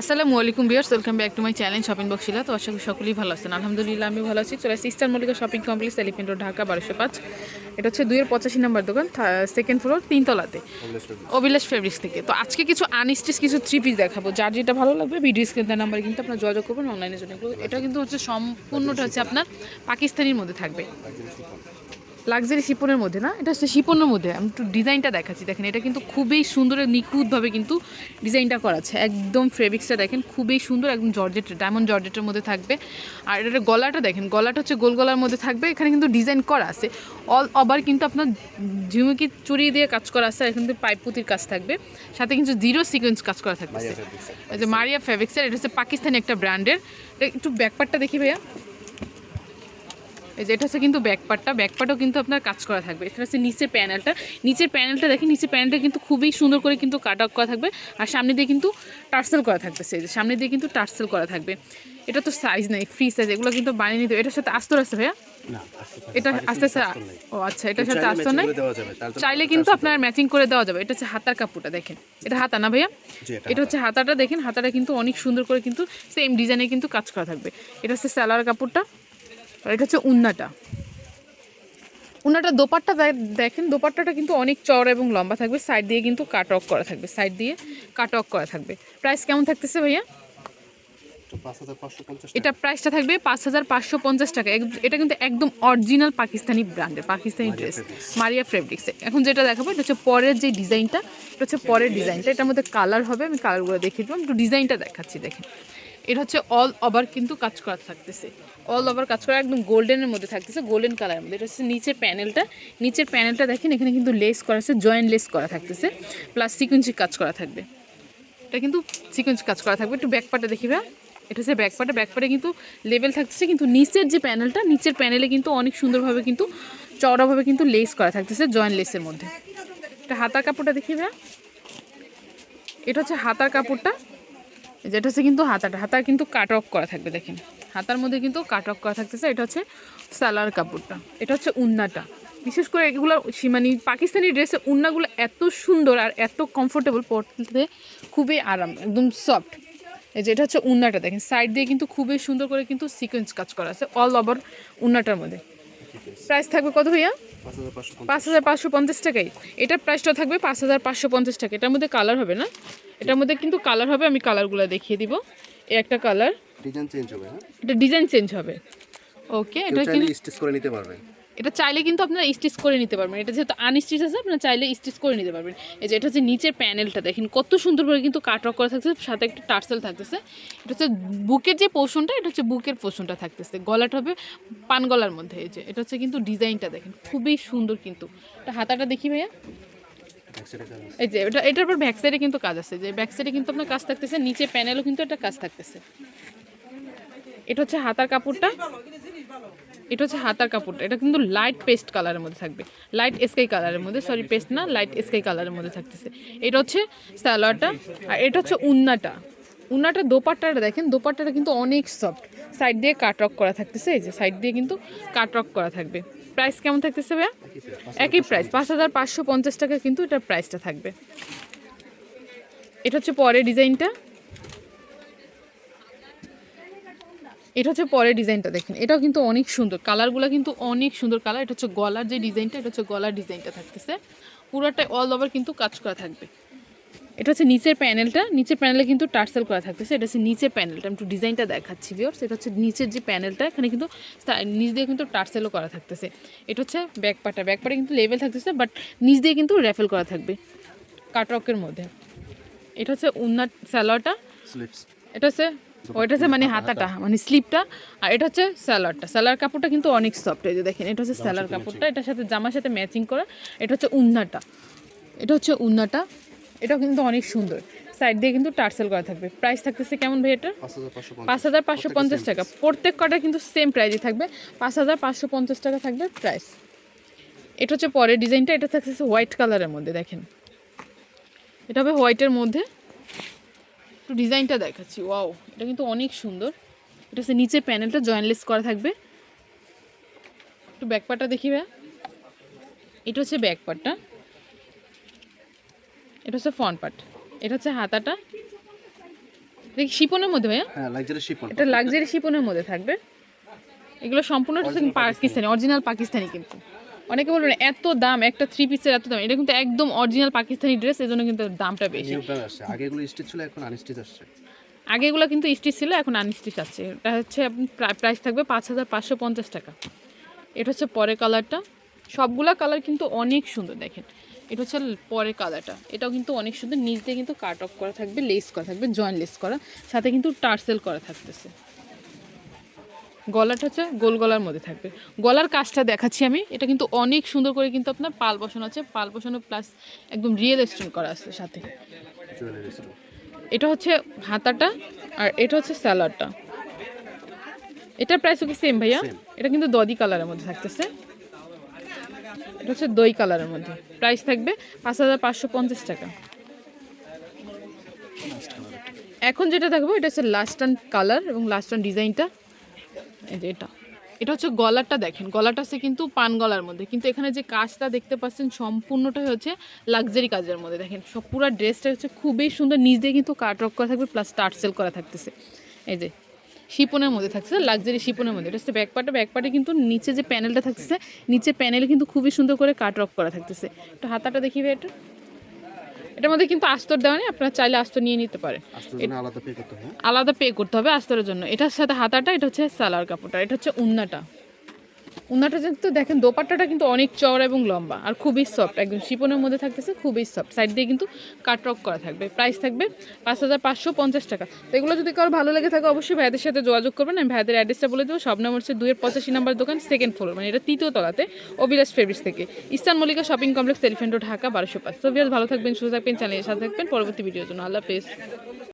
আসসালামু আলাইকুম viewers welcome back to my channel shopping বক্সিলা তো আশা করি সকলেই ভালো আছেন। আলহামদুলিল্লাহ আমি ভালো আছি। চলে আসছি eastern Mallika shopping complex elephant road Dhaka বারোশো পাঁচ। এটা হচ্ছে দুইয়ের পঁচাশি নাম্বার দোকান সেকেন্ড ফ্লোর তিনতলাতে। অভিলাষ ফেব্রিক্স থেকে। তো আজকে কিছু আনস্টিচ কিছু থ্রি পিস দেখাবো। যার যেটা ভালো লাগবে ভিডিও স্ক্রিনের নাম্বারে কিন্তু আপনার যোগাযোগ করবেন অনলাইনের জন্য। এটা কিন্তু হচ্ছে সম্পূর্ণটা হচ্ছে আপনার পাকিস্তানির মধ্যে থাকবে। লাক্সারি শিপনের মধ্যে না? এটা হচ্ছে শিপনের মধ্যে। আমি একটু ডিজাইনটা দেখাচ্ছি। দেখেন এটা কিন্তু খুবই সুন্দর নিখুঁতভাবে কিন্তু ডিজাইনটা করা আছে। একদম ফেব্রিক্সটা দেখেন খুবই সুন্দর একদম জর্জেট ডায়মন্ড জর্জেটের মধ্যে থাকবে। আর এটার গলাটা দেখেন গলাটা হচ্ছে গোল গলার মধ্যে থাকবে। এখানে কিন্তু ডিজাইন করা আছে। অল ওভার কিন্তু আপনার ঝিমুকি চুরি দিয়ে কাজ করা আছে আর কিন্তু পাইপ পুঁতির কাজ থাকবে। সাথে কিন্তু জিরো সিকোয়েন্স কাজ করা থাকবে। যে মারিয়া ফেব্রিক্সের এটা হচ্ছে পাকিস্তানি একটা ব্র্যান্ডের একটু ব্যাকপারটা দেখি ভাইয়া। এই যে এটা হচ্ছে কিন্তু ব্যাকপার্টটা ব্যাকপার্টও কিন্তু আপনার কাজ করা থাকবে। এটা হচ্ছে নিচের প্যানেলটা নিচের প্যানেলটা দেখেন নিচের প্যানেলটা কিন্তু খুবই সুন্দর করে কিন্তু কাট আউট করা থাকবে। আর সামনে দিয়ে কিন্তু টার্সেল করা থাকবে সেই যে। সামনে দিয়ে কিন্তু টার্সেল করা থাকবে। এটা তো সাইজ নাই ফ্রি সাইজ এগুলো কিন্তু বানিয়ে নিতে এটার সাথে আস্তর আছে ভাইয়া? এটা আস্তে আস্তে ও আচ্ছা এটার সাথে আস্তর নাই? চাইলে কিন্তু আপনার ম্যাচিং করে দেওয়া যাবে। এটা হচ্ছে হাতার কাপড়টা দেখেন। এটা হাতা না ভাইয়া? এটা এটা হচ্ছে হাতাটা দেখেন হাতাটা কিন্তু অনেক সুন্দর করে কিন্তু সেম ডিজাইনে কিন্তু কাজ করা থাকবে। এটা হচ্ছে স্যালার কাপড়টা। আর এটা হচ্ছে উন্নাটা। উন্নাটা দোপাট্টা দেখেন দোপাট্টাটা কিন্তু অনেক চওড়া এবং লম্বা থাকবে। সাইড দিয়ে কিন্তু কাট অফ করা থাকবে। সাইড দিয়ে কাট অফ করা থাকবে। প্রাইস কেমন থাকতেছে ভাইয়া? এটা প্রাইসটা থাকবে পাঁচ হাজার পাঁচশো পঞ্চাশ টাকা। এটা কিন্তু একদম অরিজিনাল পাকিস্তানি ব্র্যান্ডের পাকিস্তানি ড্রেস মারিয়া ফেব্রিক্স এখন যেটা দেখাবো এটা হচ্ছে পরের যে ডিজাইনটা এটা হচ্ছে পরের ডিজাইনটা এটার মধ্যে কালার হবে আমি কালারগুলো দেখিয়ে দেবো একটু ডিজাইনটা দেখাচ্ছি দেখেন। এটা হচ্ছে অল ওভার কিন্তু কাজ করা থাকতেছে। অল ওভার কাজ করা একদম গোল্ডেনের মধ্যে থাকতেছে গোল্ডেন কালারের মধ্যে। এটা হচ্ছে নিচের প্যানেলটা নিচের প্যানেলটা দেখেন, এখানে কিন্তু লেস করা আছে জয়েন্ট লেস করা থাকতেছে। প্লাস সিকুয়েন্সি কাজ করা থাকবে। এটা কিন্তু সিকোয়েন্স কাজ করা থাকবে। একটু ব্যাকপার্টে দেখিবে এটা হচ্ছে ব্যাকপার্টে ব্যাকপার্টে কিন্তু লেভেল থাকতেছে, কিন্তু নিচের যে প্যানেলটা নিচের প্যানেলে কিন্তু অনেক সুন্দরভাবে কিন্তু, চওড়াভাবে কিন্তু লেস করা থাকতেছে জয়েন্ট লেসের মধ্যে। এটা হাতার কাপড়টা দেখি দেখিবে এটা হচ্ছে হাতার কাপড়টা। যেটা হচ্ছে কিন্তু হাতাটা। হাতার কিন্তু কাট অফ করা থাকবে, দেখেন। হাতার মধ্যে কিন্তু কাট অফ করা থাকতেছে, এটা হচ্ছে সালার কাপড়টা। এটা হচ্ছে উন্নাটা। বিশেষ করে এগুলো মানে পাকিস্তানি ড্রেসে উন্নাগুলো এত সুন্দর আর এত কমফোর্টেবল পরতে খুবই আরাম, একদম সফট এই যে এটা হচ্ছে উন্নাটা, দেখেন। সাইড দিয়ে কিন্তু খুবই সুন্দর করে কিন্তু সিকোয়েন্স কাজ করা আছে অল ওভার উন্নাটার মধ্যে। প্রাইস থাকবে কত ভাইয়া? পাঁচ হাজার পাঁচশো পঞ্চাশ। টাকাই। এটার প্রাইসটা থাকবে পাঁচ হাজার পাঁচশো পঞ্চাশ টাকা। এটার মধ্যে কালার হবে না? এটার মধ্যে কিন্তু কালার হবে আমি কালারগুলো দেখিয়ে দিব। এ একটা কালার। ডিজাইন চেঞ্জ হবে হ্যাঁ? এটা ডিজাইন চেঞ্জ হবে। ওকে এটা স্টিচ করে নিতে পারবে। এটা চাইলে কিন্তু আপনারা স্টিচ করে নিতে পারবেন। এটা যেহেতু আনস্টিচ আছে, আপনারা চাইলে স্টিচ করে নিতে পারবেন। এই যে এটা হচ্ছে নিচের প্যানেলটা দেখেন, কত সুন্দর করে কিন্তু অফ করা থাকছে সাথে একটা টার্সেল থাকতেছে। এটা হচ্ছে বুকের যে পোর্শনটা এটা হচ্ছে বুকের পোর্শনটা থাকতেছে। গলাটা হবে পান গলার মধ্যে, এই যে এটা হচ্ছে কিন্তু ডিজাইনটা দেখেন, খুবই সুন্দর কিন্তু। এটা হাতাটা দেখি ভাইয়া। এই যে এটা, এটার উপর ব্যাক সাইডে কিন্তু কাজ আছে। যে ব্যাক সাইডে কিন্তু আপনার কাজ থাকতেছে নিচে প্যানেলও কিন্তু একটা কাজ থাকতেছে। এটা হচ্ছে হাতার কাপড়টা। এটা হচ্ছে হাতার কাপড়টা। এটা কিন্তু লাইট পেস্ট কালারের মধ্যে থাকবে। লাইট স্কাই কালারের মধ্যে সরি পেস্ট না লাইট স্কাই কালারের মধ্যে থাকতেছে। এটা হচ্ছে সালোয়ারটা আর এটা হচ্ছে উন্নাটা। উন্নাটা দোপাট্টাটা দেখেন, দোপাট্টাটা কিন্তু অনেক সফট সাইড দিয়ে কাট রক করা থাকতেছে, এই যে সাইড দিয়ে কিন্তু কাট রক করা থাকবে। প্রাইস কেমন থাকতেছে ভাইয়া? একই প্রাইস পাঁচ হাজার পাঁচশো পঞ্চাশ টাকা কিন্তু এটার প্রাইসটা থাকবে। এটা হচ্ছে পরের ডিজাইনটা এটা হচ্ছে পরের ডিজাইনটা দেখেন। এটাও কিন্তু অনেক সুন্দর। কালারগুলো কিন্তু অনেক সুন্দর কালার। এটা হচ্ছে গলার যে ডিজাইনটা এটা হচ্ছে গলার ডিজাইনটা থাকতেছে। পুরোটা অল ওভার কিন্তু কাজ করা থাকবে। এটা হচ্ছে নিচের প্যানেলটা। নিচের প্যানেলে কিন্তু টার্সেল করা থাকতেছে। এটা হচ্ছে নিচের প্যানেলটা। আমি একটু ডিজাইনটা দেখাচ্ছি ভিওর্স এটা হচ্ছে নিচের যে প্যানেলটা এখানে কিন্তু নিচ দিয়ে কিন্তু টার্সেলও করা থাকতেছে। এটা হচ্ছে ব্যাকপাটা ব্যাকপাটা কিন্তু লেভেল থাকতেছে বাট নিচ দিয়ে কিন্তু র্যাফেল করা থাকবে। কাটরকের মধ্যে। এটা হচ্ছে উন্নাট স্যালোয়ারটা এটা হচ্ছে ওইটা হচ্ছে মানে হাতাটা মানে স্লিপটা আর এটা হচ্ছে স্যালাডটা স্যালার কাপড়টা কিন্তু অনেক সফট এই যে দেখেন এটা হচ্ছে স্যালার কাপড়টা এটার সাথে জামার সাথে ম্যাচিং করা এটা হচ্ছে উন্নাটা। এটা হচ্ছে উন্নাটা এটাও কিন্তু অনেক সুন্দর। সাইড দিয়ে কিন্তু টার্সেল করা থাকবে। প্রাইস থাকতেছে কেমন ভাই এটা পাঁচ হাজার পাঁচশো পঞ্চাশ। টাকা। প্রত্যেক কটা কিন্তু সেম প্রাইসই থাকবে। পাঁচ হাজার পাঁচশো পঞ্চাশ টাকা থাকবে প্রাইস এটা হচ্ছে পরের ডিজাইনটা এটা থাকতেছে হোয়াইট কালারের মধ্যে দেখেন। এটা হবে হোয়াইটের মধ্যে। একটু ডিজাইনটা দেখাচ্ছি। ওয়াও এটা কিন্তু অনেক সুন্দর। এটা হচ্ছে নিচে প্যানেলটা জয়েন্টলেস করা থাকবে। একটু ব্যাকপারটা দেখি ভাইয়া। এটা হচ্ছে ব্যাকপারটা এটা হচ্ছে ফ্রন্ট পার্ট। এটা হচ্ছে হাতাটা। দেখি শিপনের মধ্যে ভাইয়া। হ্যাঁ এটা লাক্সারি শিপনের মধ্যে থাকবে। এগুলো সম্পূর্ণ পাকিস্তানি অরিজিনাল পাকিস্তানি কিন্তু। অনেকে বলবেন এত দাম একটা থ্রি পিসের এত দাম এটা কিন্তু একদম অরিজিনাল পাকিস্তানি ড্রেস এই জন্য কিন্তু দামটা বেশি। নিউ ব্র্যান্ড আগে এগুলো স্টিচ ছিল এখন আনস্টিচ আসছে। আগে এগুলো কিন্তু স্টিচ ছিল এখন আনস্টিচ আছে এটা হচ্ছে প্রাইস থাকবে পাঁচ হাজার পাঁচশো পঞ্চাশ টাকা। এটা হচ্ছে পরের কালারটা সবগুলা কালার কিন্তু অনেক সুন্দর দেখেন। এটা হচ্ছে পরের কালারটা এটাও কিন্তু অনেক সুন্দর নিচ দিয়ে কিন্তু কাট অফ করা থাকবে লেস করা থাকবে জয়েন্ট লেস করা। সাথে কিন্তু টার্সেল করা থাকতেছে। গলাটা হচ্ছে গোল গলার মধ্যে থাকবে। গলার কাজটা দেখাচ্ছি আমি। এটা কিন্তু অনেক সুন্দর করে কিন্তু আপনার পাল বসানো আছে। পাল বসানো প্লাস একদম রিয়েল স্টোন করা আছে সাথে। এটা হচ্ছে হাতাটা আর এটা হচ্ছে স্যালাডটা এটার প্রাইসও কি সেম ভাইয়া? এটা কিন্তু দদি কালারের মধ্যে থাকতেছে। এটা হচ্ছে দই কালারের মধ্যে। প্রাইস থাকবে পাঁচ হাজার পাঁচশো পঞ্চাশ টাকা। এখন যেটা দেখব এটা হচ্ছে লাস্টান কালার এবং লাস্টান ডিজাইনটা এটা। এটা হচ্ছে গলারটা দেখেন। গলাটা হচ্ছে কিন্তু পান গলার মধ্যে। কিন্তু এখানে যে কাজটা দেখতে পাচ্ছেন, সম্পূর্ণটাই হচ্ছে লাক্সারি কাজের মধ্যে। দেখেন, সব পুরো ড্রেসটা হচ্ছে খুবই সুন্দর। নিচ দিয়ে কিন্তু কাট রক করা থাকবে প্লাস টার্সেল করা থাকতেছে। এই যে, শিপনের মধ্যে থাকছে লাক্সারি শিপনের মধ্যে। এটা হচ্ছে ব্যাক পার্টে ব্যাক পার্টে কিন্তু নিচে যে প্যানেলটা থাকতেছে, নিচে প্যানেল কিন্তু খুবই সুন্দর করে কাট রক করা থাকতেছে। একটু হাতাটা দেখিবে এটা এটার মধ্যে কিন্তু আস্তর দেওয়া নেই আপনারা চাইলে আস্তর নিয়ে নিতে পারেন। আলাদা পে করতে হবে আলাদা পে করতে হবে আস্তরের জন্য। এটার সাথে হাতাটা এটা হচ্ছে সালার কাপড়টা এটা হচ্ছে উন্নাটা। উন্নাটা কিন্তু দেখেন, দোপাট্টাটা কিন্তু অনেক চওড়া এবং লম্বা আর খুবই সফট একদম শিপনের মধ্যে থাকতেছে, খুবই সফট সাইড দিয়ে কিন্তু কাটরক করা থাকবে। প্রাইস থাকবে পাঁচ হাজার পাঁচশো পঞ্চাশ টাকা। তো এগুলো যদি কারও ভালো লেগে থাকে, অবশ্যই ভাইদের সাথে যোগাযোগ করবেন। আমি ভাইদের অ্যাড্রেসটা বলে দেবো। সব নাম হচ্ছে দুইয়ের পঁচাশি নাম্বার দোকান সেকেন্ড ফ্লোর মানে এটা তৃতীয় তলাতে, অভিলাষ ফেব্রিক্স থেকে। Eastern Mallika shopping complex elephant Dhaka বারোশো পাঁচ। তো ভালো থাকবেন, সুস্থ থাকবেন চ্যানেলের সাথে থাকবেন। পরবর্তী ভিডিওর জন্য আল্লাহ হাফেজ।